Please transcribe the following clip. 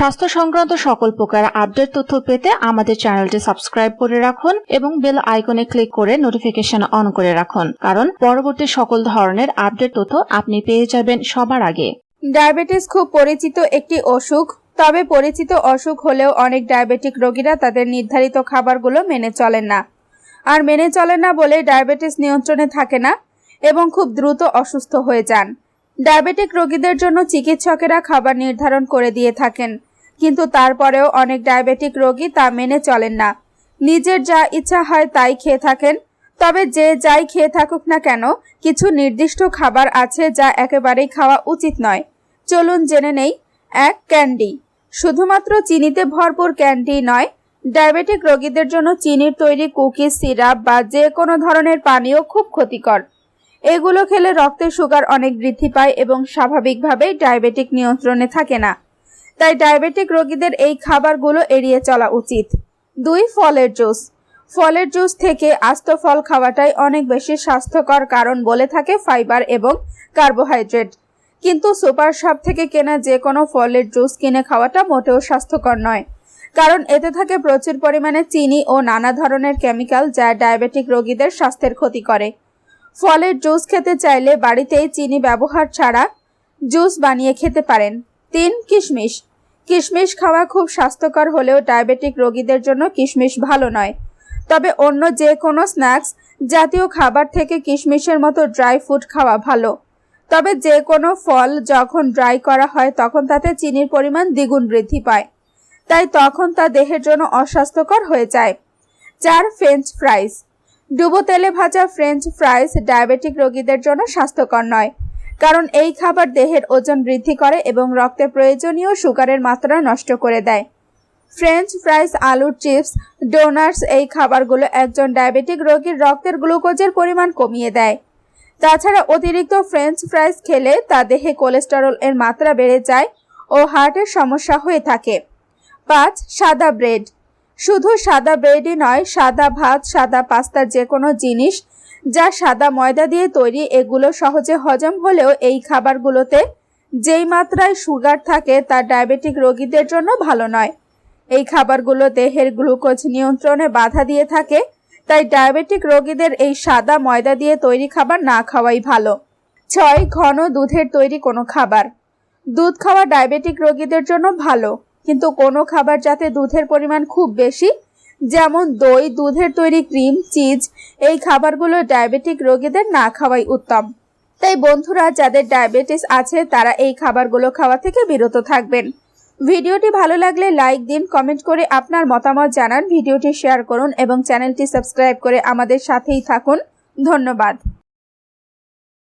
স্বাস্থ্য সংক্রান্ত সকল প্রকার আপডেট তথ্য পেতে আমাদের চ্যানেলটি সাবস্ক্রাইব করে রাখুন এবং বেল আইকনে ক্লিক করে নোটিফিকেশন অন করে রাখুন। কারণ পরবর্তী সকল ধরনের আপডেট তথ্য আপনি পেয়ে যাবেন সবার আগে। ডায়াবেটিস খুব পরিচিত একটি অসুখ, তবে পরিচিত অসুখ হলেও অনেক ডায়াবেটিক রোগীরা তাদের নির্ধারিত খাবারগুলো মেনে চলেন না। আর মেনে চলেন না বলে ডায়াবেটিস নিয়ন্ত্রণে থাকে না এবং খুব দ্রুত অসুস্থ হয়ে যান। ডায়াবেটিক রোগীদের জন্য চিকিৎসকেরা খাবার নির্ধারণ করে দিয়ে থাকেন। কিন্তু তারপরেও অনেক ডায়াবেটিক রোগী তা মেনে চলেন না। নিজের যা ইচ্ছা হয় তাই খেয়ে থাকেন। তবে যে যাই খেয়ে থাকুক না কেন, কিছু নির্দিষ্ট খাবার আছে যা একেবারেই খাওয়া উচিত নয়। চলুন জেনে নেই, এক, ক্যান্ডি। শুধুমাত্র চিনিতে ভরপুর ক্যান্ডি নয়, ডায়াবেটিক রোগীদের জন্য চিনির তৈরি কুকিজ, সিরাপ বা যে কোনো ধরনের পানীয় খুব ক্ষতিকর। এগুলো খেলে রক্তের সুগার অনেক বৃদ্ধি পায় এবং স্বাভাবিকভাবেই ডায়াবেটিক নিয়ন্ত্রণে থাকে না। তাই ডায়াবেটিক রোগীদের এই খাবারগুলো এড়িয়ে চলা উচিত। দুই, ফলের জুস। ফলের জুস থেকে আস্ত ফল খাওয়াটাই অনেক বেশি স্বাস্থ্যকর কারণ বলে থাকে ফাইবার এবং কার্বোহাইড্রেট। কিন্তু সুপার শপ থেকে কেনা যে কোনো ফলের জুস কিনে খাওয়াটা মোটেও স্বাস্থ্যকর নয়। কারণ এতে থাকে প্রচুর পরিমাণে চিনি ও নানা ধরনের কেমিক্যাল যা ডায়াবেটিক রোগীদের স্বাস্থ্যের ক্ষতি করে। ফলের জুস খেতে চাইলে বাড়িতেই চিনি ব্যবহার ছাড়া জুস বানিয়ে খেতে পারেন। তিন, কিশমিশ। কিশমিশ খাওয়া খুব স্বাস্থ্যকর হলেও ডায়াবেটিক রোগীদের জন্য কিশমিশ ভালো নয়। তবে অন্য যে কোনো স্ন্যাক্স, জাতীয় খাবার থেকে কিশমিশের মতো ড্রাই ফ্রুট খাওয়া ভালো। তবে যে কোনো ফল যখন ড্রাই করা হয়, তখন তাতে চিনির পরিমাণ দ্বিগুণ বৃদ্ধি পায়। তাই তখন তা দেহের জন্য অস্বাস্থ্যকর হয়ে যায়। চার ফ্রেঞ্চ ফ্রাইস। ডুবো তেলে ভাজা ফ্রেঞ্চ ফ্রাইস ডায়াবেটিক রোগীদের জন্য স্বাস্থ্যকর নয়। কারণ এই খাবার দেহের ওজন বৃদ্ধি করে এবং রক্তে প্রয়োজনীয় সুগারের মাত্রা নষ্ট করে দেয়। ফ্রেঞ্চ ফ্রাইস, আলুর চিপস, ডোনাটস এই খাবারগুলো একজন ডায়াবেটিক রোগীর রক্তের গ্লুকোজের পরিমাণ কমিয়ে দেয়। তাছাড়া অতিরিক্ত ফ্রেঞ্চ ফ্রাইস খেলে তা দেহে কোলেস্টেরল এর মাত্রা বেড়ে যায় ও হার্টের সমস্যা হয়ে থাকে। পাঁচ, সাদা ব্রেড। শুধু সাদা ব্রেডই নয়, সাদা ভাত, সাদা পাস্তার যে কোনো জিনিস যা সাদা ময়দা দিয়ে তৈরি, এগুলো সহজে হজম হলেও এই খাবারগুলোতে যেই মাত্রায় সুগার থাকে তা ডায়াবেটিক রোগীদের জন্য ভালো নয়। এই খাবারগুলো দেহের গ্লুকোজ নিয়ন্ত্রণে বাধা দিয়ে থাকে, তাই ডায়াবেটিক রোগীদের এই সাদা ময়দা দিয়ে তৈরি খাবার না খাওয়াই ভালো। ছয়, ঘন দুধের তৈরি কোনো খাবার। দুধ খাওয়া ডায়াবেটিক রোগীদের জন্য ভালো, কিন্তু কোনো খাবার যাতে দুধের পরিমাণ খুব বেশি যেমন দই, দুধের তৈরি ক্রিম, চিজ, এই খাবারগুলো ডায়াবেটিক রোগীদের না খাওয়াই উত্তম। তাই বন্ধুরা, যাদের ডায়াবেটিস আছে, তারা এই খাবারগুলো খাওয়া থেকে বিরত থাকবেন। ভিডিওটি ভালো লাগলে লাইক দিন, কমেন্ট করে আপনার মতামত জানান, ভিডিওটি শেয়ার করুন এবং চ্যানেলটি সাবস্ক্রাইব করে আমাদের সাথেই থাকুন। ধন্যবাদ।